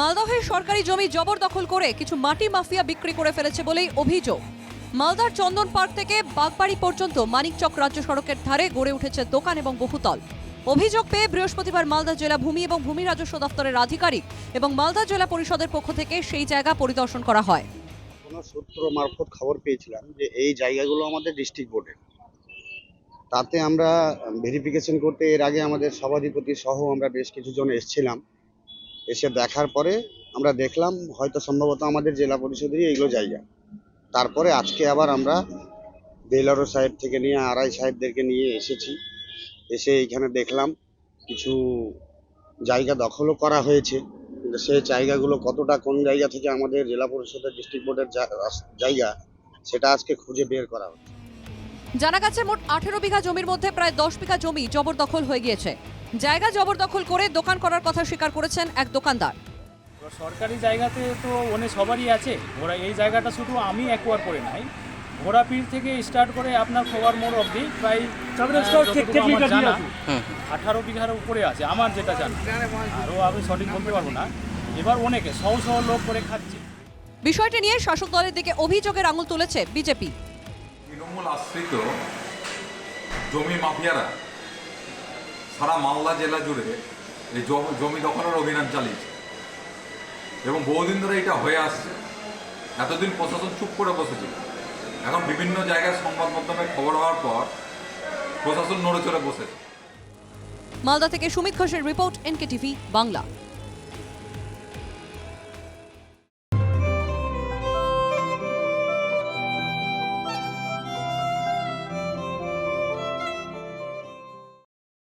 মালদহের সরকারি জমি জবরদখল করে কিছু মাটি মাফিয়া বিক্রি করে ফেলেছে বলেই অভিযোগ। মালদার চন্দন পার্ক থেকে বাগবাড়ি পর্যন্ত মানিকচক রাজ্য সড়কের ধারে গড়ে উঠেছে দোকান এবং বহুতল। অভিযোগ পেয়ে বৃহস্পতিবার মালদা জেলা ভূমি এবং ভূমি রাজস্ব দপ্তরের আধিকারিক এবং মালদা জেলা পরিষদের পক্ষ থেকে সেই জায়গা পরিদর্শন করা হয়। সূত্র মারফত খবর পেয়েছিলাম যে এই জায়গাগুলো আমাদের ডিস্ট্রিক্ট বোর্ডের তাতে আমরা ভেরিফিকেশন করতে এর আগে আমাদের সভাধিপতি সহ আমরা বেশ কিছুজন এসেছিলাম। এসে দেখার পরে আমরা দেখলাম হয়তো সম্ভবত আমাদের জেলা পরিষদেরই এইগুলো জায়গা। তারপরে আজকে আবার আমরা বেলারো সাহেব থেকে নিয়ে আড়াই সাহেবদেরকে নিয়ে এসেছি। এসে এইখানে দেখলাম কিছু জায়গা দখলও করা হয়েছে। কিন্তু সেই জায়গাগুলো কতটা কোন জায়গা থেকে আমাদের জেলা পরিষদের ডিস্ট্রিক্ট বোর্ডের জায়গা, সেটা আজকে খুঁজে বের করা হচ্ছে। জানা গেছে মোট আঠেরো বিঘা জমির মধ্যে প্রায় দশ বিঘা জমি জবরদখল হয়ে গিয়েছে। জায়গা জবরদখল করে দোকান করার কথা স্বীকার করেছেন এক দোকানদার। এবার সরকারি জায়গাতে তো অনেক সবারই আছে। ওরা এই জায়গাটা শুধু আমি একবার করে নাই। ঘোড়াপিড় থেকে স্টার্ট করে আপনার খোয়ার মোড় অবধি প্রায় আঠারো বিঘার উপরে আছে আমার যেটা জানা। আরও আমি সঠিক বলতে পারব না। এবার অনেকে শহ শহ লোক করে খাচ্ছে। বিষয়টি নিয়ে শাসক দলের দিকে অভিযোগের আঙুল তুলেছে বিজেপি। তৃণমূল আশ্রিত জমি মাফিয়ারা সারা মালদা জেলা জুড়ে এই জমি দখলের অভিযান চালিয়েছে। এবং বহুদিন ধরে এটা হয়ে আসছে। এতদিন প্রশাসন চুপ করে বসেছিল। এখন বিভিন্ন জায়গায় সংবাদ মাধ্যমে খবর হওয়ার পর প্রশাসন নড়ে চড়ে বসেছে। মালদা থেকে সুমিত ঘোষের রিপোর্ট এনকে টিভি বাংলা।